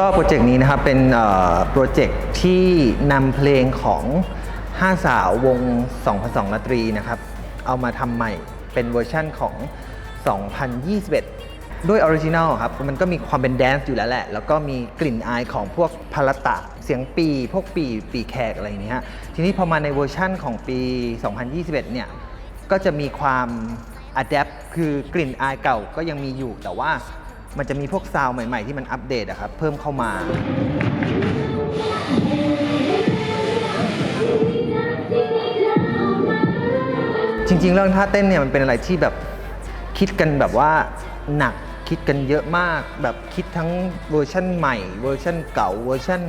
ก็โปรเจกต์นี้นะครับเป็นโปรเจกต์ที่นำเพลงของห้าสาววง 2002ราตรีนะครับ เอามาทำใหม่เป็นเวอร์ชั่นของ 2021 ด้วยออริจินัลครับ มันก็มีความเป็นแดนซ์อยู่แล้วแหละ แล้วก็มีกลิ่นอายของพวกพาราตะ เสียงปี พวกปีปีแขกอะไรอย่างนี้ฮะทีนี้พอมาในเวอร์ชั่นของปี 2021 เนี่ย ก็จะมีความอัดแอปคือกลิ่นอายเก่าก็ยังมีอยู่แต่ว่า มันจะมีพวกซาวด์ใหม่ ๆ ที่มันอัปเดตอะครับเพิ่มเข้ามา จริง ๆ เรื่องท่าเต้นเนี่ยมันเป็นอะไรที่แบบคิดกันแบบว่าหนักคิดกันเยอะมาก แบบคิดทั้งเวอร์ชั่นใหม่ เวอร์ชั่นเก่าเวอร์ชั่น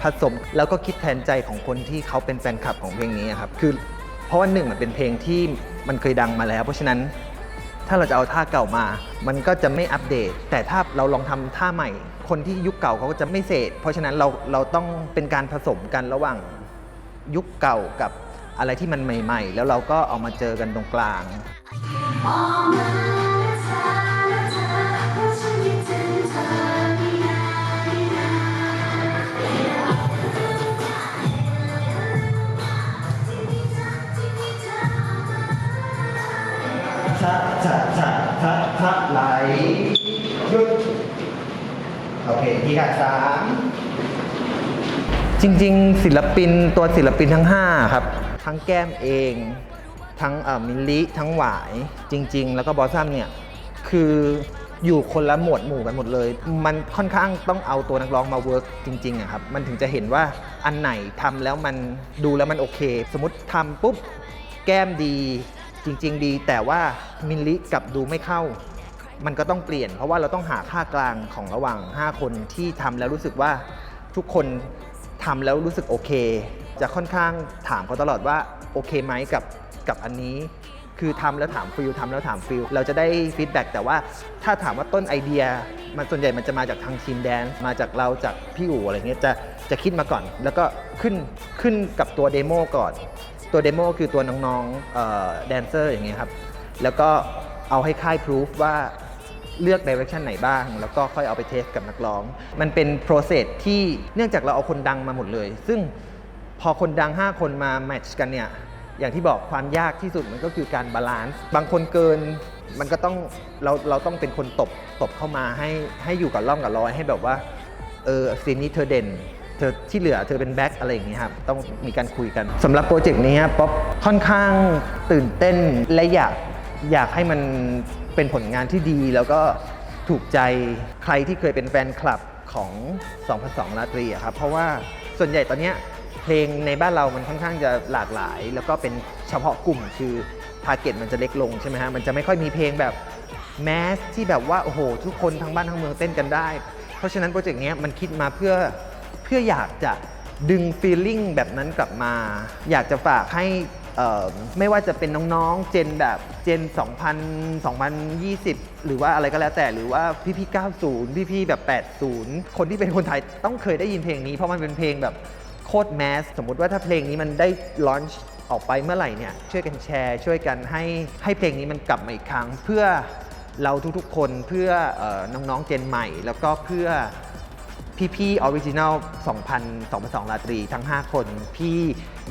ผสม แล้วก็คิดแทนใจของคนที่เขาเป็นแฟนคลับของเพลงนี้อะครับคือเพราะว่าหนึ่งมันเป็นเพลงที่มันเคยดังมาแล้ว เพราะฉะนั้น ถ้าเราจะเอาท่าเก่ามา มันก็จะไม่อัปเดต แต่ถ้าเราลองทำท่าใหม่ คนที่ยุคเก่าเขาก็จะไม่เสพเพราะฉะนั้นเราเราต้องเป็นการผสมกันระหว่างยุคเก่ากับอะไรที่มันใหม่ ๆ แล้วเราก็เอามาเจอกันตรงกลาง ชะชะชะชะไหลหยุดโอเคทีค่ะสามจริง ๆ ศิลปินตัวศิลปินทั้ง 5 ครับ ทั้งแก้มเอง ทั้งมิลลิทั้งหวายจริง ๆ แล้วก็บอสซัมเนี่ยคืออยู่คนละหมวดหมู่กันหมดเลย มันค่อนข้างต้องเอาตัวนักร้องมาเวิร์กจริงๆอะครับ มันถึงจะเห็นว่าอันไหนทำแล้วมันดูแล้วมันโอเค สมมติทำปุ๊บแก้มดี จริง ๆ ดี แต่ว่ามิลลิกับดูไม่เข้า มันก็ต้องเปลี่ยน เพราะว่าเราต้องหาค่ากลางของระหว่าง 5 คนที่ทำแล้วรู้สึกว่าทุกคนทำแล้วรู้สึกโอเค จะค่อนข้างถามเขาตลอดว่าโอเคไหมกับกับอันนี้ คือทำแล้วถามฟิลทำแล้วถามฟิลเราจะได้ฟีดแบ็กแต่ว่าถ้าถามว่าต้นไอเดีย มันส่วนใหญ่มันจะมาจากทางทีมแดนซ์มาจากเราจากพี่อู๋อะไรเงี้ยจะจะคิดมาก่อน แล้วก็ขึ้นขึ้นกับตัวเดโมก่อน ตัวเดโมคือตัวน้องๆแดนเซอร์อย่างเงี้ยครับ แล้วก็เอาให้ค่ายพิสูจว่าเลือกดิเรกชันไหนบ้าง แล้วก็ค่อยเอาไปเทสกับนักร้อง มันเป็น process ที่เนื่องจากเราเอาคนดังมาหมดเลย ซึ่งพอคนดัง 5 คนมาแมทช์กันเนี่ย อย่างที่บอกความยากที่สุดมันก็คือการบาลานซ์ บางคนเกินมันก็ต้องเราเราต้องเป็นคนตบตบเข้ามาให้ให้อยู่กับร่องกับรอยให้แบบว่าเออซีนนี้เธอเด่น เธอที่เหลือเธอเป็นแบ็คอะไรอย่างเงี้ยครับต้องมีการคุยกันสำหรับโปรเจกต์นี้ครับป๊อปค่อนข้างตื่นเต้นและอยากอยากให้มันเป็นผลงานที่ดี แล้วก็ถูกใจใครที่เคยเป็นแฟนคลับของ 2002ราตรีอะครับเพราะว่าส่วนใหญ่ตอนเนี้ยเพลงในบ้านเรามันค่อนข้างจะหลากหลาย แล้วก็เป็นเฉพาะกลุ่มคือทาร์เก็ตมันจะเล็กลงใช่ไหมฮะมันจะไม่ค่อยมีเพลงแบบแมสที่แบบว่าโอ้โห ทุกคนทั้งบ้านทั้งเมืองเต้นกันได้ เพราะฉะนั้นโปรเจกต์เนี้ยมันคิดมาเพื่อเพื่ออยากจะดึงฟีลลิ่งแบบนั้นกลับมา อยากจะฝากให้ไม่ว่าจะเป็นน้องๆ เจนแบบเจน 2000 2020 หรือว่าอะไรก็แล้วแต่หรือว่าพี่ๆ 90 พี่ๆ แบบ 80 คนที่เป็นคนไทยต้องเคยได้ยินเพลงนี้ เพราะมันเป็นเพลงแบบโคตรแมส สมมุติว่าถ้าเพลงนี้มันได้ลอนช์ออกไปเมื่อไหร่เนี่ย ช่วยกันแชร์ ช่วยกันให้ให้เพลงนี้มันกลับมาอีกครั้ง เพื่อเราทุกๆ คนเพื่อออน้องๆ เจนใหม่ แล้วก็เพื่อ พี่ๆออริจินัล2000 2002 ราตรีทั้ง 5 คน พี่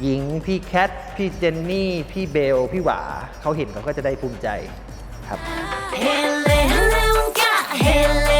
หญิง พี่แคท พี่เจนนี่ พี่เบล พี่หวา เขาเห็นเขาก็จะได้ภูมิใจครับ Hello, hele,